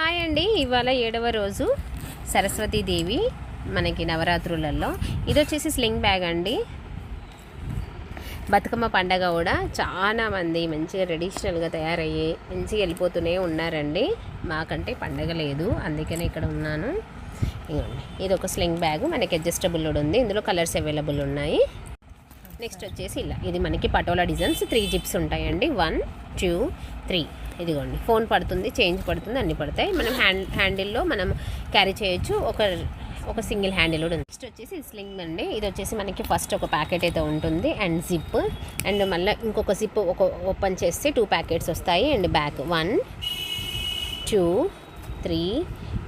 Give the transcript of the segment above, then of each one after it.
Hi అండి ఇవాళ ఏడవ రోజు సరస్వతీదేవి మనకి నవరాత్రులలో. ఇది వచ్చేసి స్లింగ్ బ్యాగ్ అండి. బతుకమ్మ పండగ కూడా చాలా మంది మంచిగా ట్రెడిషనల్గా తయారయ్యి మంచిగా వెళ్ళిపోతూనే ఉన్నారండి. మాకంటే పండగ లేదు అందుకనే ఇక్కడ ఉన్నాను. ఇదిగోండి ఇది ఒక స్లింగ్ బ్యాగ్ మనకి అడ్జస్టబుల్ ఉంది. ఇందులో కలర్స్ అవైలబుల్ ఉన్నాయి. నెక్స్ట్ వచ్చేసి ఇలా ఇది మనకి పటోలా డిజైన్స్ త్రీ జిప్స్ ఉంటాయండి. One two three. ఇదిగోండి ఫోన్ పడుతుంది చేంజ్ పడుతుంది అన్నీ పడతాయి. మనం హ్యాండ్ హ్యాండిల్లో మనం క్యారీ చేయొచ్చు. ఒక ఒక సింగిల్ హ్యాండిల్ కూడా ఉంది. నెక్స్ట్ వచ్చేసి స్లింగ్ అండి. ఇది వచ్చేసి మనకి ఫస్ట్ ఒక ప్యాకెట్ అయితే ఉంటుంది. And zip. అండ్ మళ్ళీ ఇంకొక జిప్ ఒక ఓపెన్ చేస్తే టూ ప్యాకెట్స్ వస్తాయి. And back one two three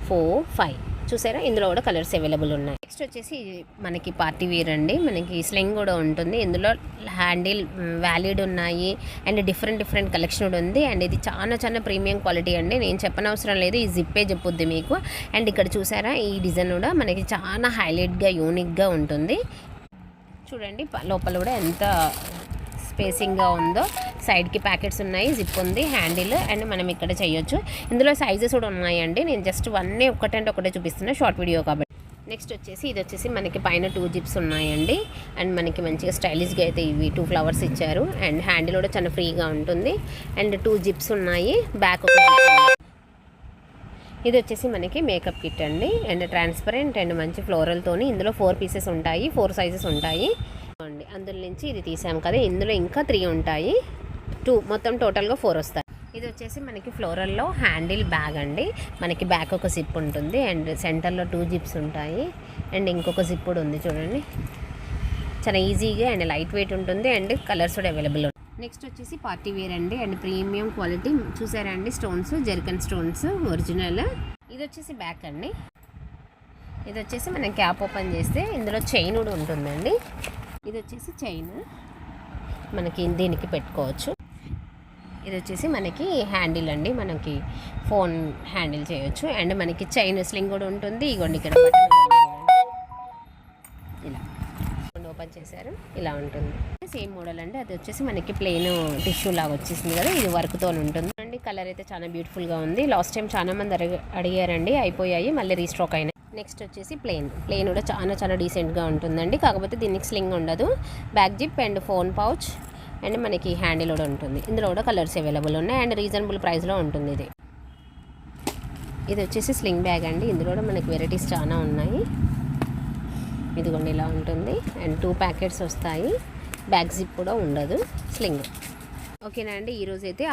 four five. చూసారా? ఇందులో కూడా కలర్స్ అవైలబుల్ ఉన్నాయి. నెక్స్ట్ వచ్చేసి ఇది మనకి పార్టీ వేర్ అండి. మనకి స్లింగ్ కూడా ఉంటుంది. ఇందులో హ్యాండిల్ వ్యాలిడ్ ఉన్నాయి. అండ్ డిఫరెంట్ డిఫరెంట్ కలెక్షన్ కూడా ఉంది. అండ్ ఇది చాలా చాలా ప్రీమియం క్వాలిటీ అండి. నేను చెప్పనవసరం లేదు. ఈ జిప్పే చెప్పుద్ది మీకు. అండ్ ఇక్కడ చూసారా? ఈ డిజైన్ కూడా మనకి చాలా హైలైట్గా యూనిక్గా ఉంటుంది. చూడండి లోపల కూడా ఎంత స్పేసింగ్గా ఉందో. సైడ్కి ప్యాకెట్స్ ఉన్నాయి జిప్ ఉంది హ్యాండిల్ అండ్ మనం ఇక్కడ చేయొచ్చు. ఇందులో సైజెస్ కూడా ఉన్నాయండి. నేను జస్ట్ వన్నే ఒకటంటే ఒకటే చూపిస్తున్నా షార్ట్ వీడియో కాబట్టి. నెక్స్ట్ వచ్చేసి ఇది వచ్చేసి మనకి పైన టూ జిప్స్ ఉన్నాయండి. అండ్ మనకి మంచిగా స్టైలిష్గా అయితే ఇవి టూ ఫ్లవర్స్ ఇచ్చారు. అండ్ హ్యాండిల్ కూడా చాలా ఫ్రీగా ఉంటుంది. అండ్ టూ జిప్స్ ఉన్నాయి బ్యాక్ ఒక ఇది వచ్చేసి మనకి మేకప్ కిట్ అండి. అండ్ ట్రాన్స్పరెంట్ అండ్ మంచి ఫ్లోరల్తోని ఇందులో ఫోర్ పీసెస్ ఉంటాయి ఫోర్ సైజెస్ ఉంటాయి. అండి అందులో నుంచి ఇది తీసాం కదా ఇందులో ఇంకా త్రీ ఉంటాయి. టూ మొత్తం టోటల్గా ఫోర్ వస్తాయి. ఇది వచ్చేసి మనకి ఫ్లోరల్లో హ్యాండిల్ బ్యాగ్ అండి. మనకి బ్యాక్ ఒక జిప్ ఉంటుంది అండ్ సెంటర్లో టూ జిప్స్ ఉంటాయి. అండ్ ఇంకొక జిప్ కూడా ఉంది చూడండి. చాలా ఈజీగా అండ్ లైట్ వెయిట్ ఉంటుంది అండ్ కలర్స్ కూడా అవైలబుల్ ఉంటాయి నెక్స్ట్ వచ్చేసి పార్టీ వేర్ అండి. అండ్ ప్రీమియం క్వాలిటీ చూసారా అండి? Stones zircon stones original. ఇది వచ్చేసి బ్యాక్ అండి. ఇది వచ్చేసి మనం క్యాప్ ఓపెన్ చేస్తే ఇందులో చైన్ కూడా ఉంటుందండి. ఇది వచ్చేసి చైన్. మనకి దీనికి పెట్టుకోవచ్చు. ఇది వచ్చేసి మనకి హ్యాండిల్ అండి. మనకి ఫోన్ హ్యాండిల్ చేయొచ్చు. అండ్ మనకి చైన్ స్లింగ్ కూడా ఉంటుంది. ఇగోండి ఇక్కడ ఇలా. ఓపెన్ చేశారు. ఇలా ఉంటుంది. సేమ్ మోడల్ అండి. అది వచ్చేసి మనకి ప్లెయిన్ టిష్యూ లాగా వచ్చేసింది కదా. ఇది వర్క్తో ఉంటుంది. అండి కలర్ అయితే చాలా బ్యూటిఫుల్గా ఉంది. లాస్ట్ టైం చాలా మంది అడిగారండి. అయిపోయాయి. మళ్ళీ రీస్టాక్ అయినాయి. నెక్స్ట్ వచ్చేసి ప్లెయిన్. ప్లెయిన్ కూడా చాలా చాలా డీసెంట్గా ఉంటుందండి. కాకపోతే దీనికి స్లింగ్ ఉండదు. Back zip and phone pouch. And మనకి హ్యాండిల్ కూడా ఉంటుంది. ఇందులో కూడా కలర్స్ అవైలబుల్ ఉన్నాయి అండ్ రీజనబుల్ ప్రైస్లో ఉంటుంది ఇది. ఇది వచ్చేసి స్లింగ్ బ్యాగ్ అండి. ఇందులో కూడా మనకి వెరైటీస్ చాలా ఉన్నాయి. ఇదిగోండి ఇలా ఉంటుంది. అండ్ టూ ప్యాకెట్స్ వస్తాయి. బ్యాగ్ జిప్ కూడా ఉండదు. స్లింగ్. ఓకేనా అండి? ఈరోజైతే అయితే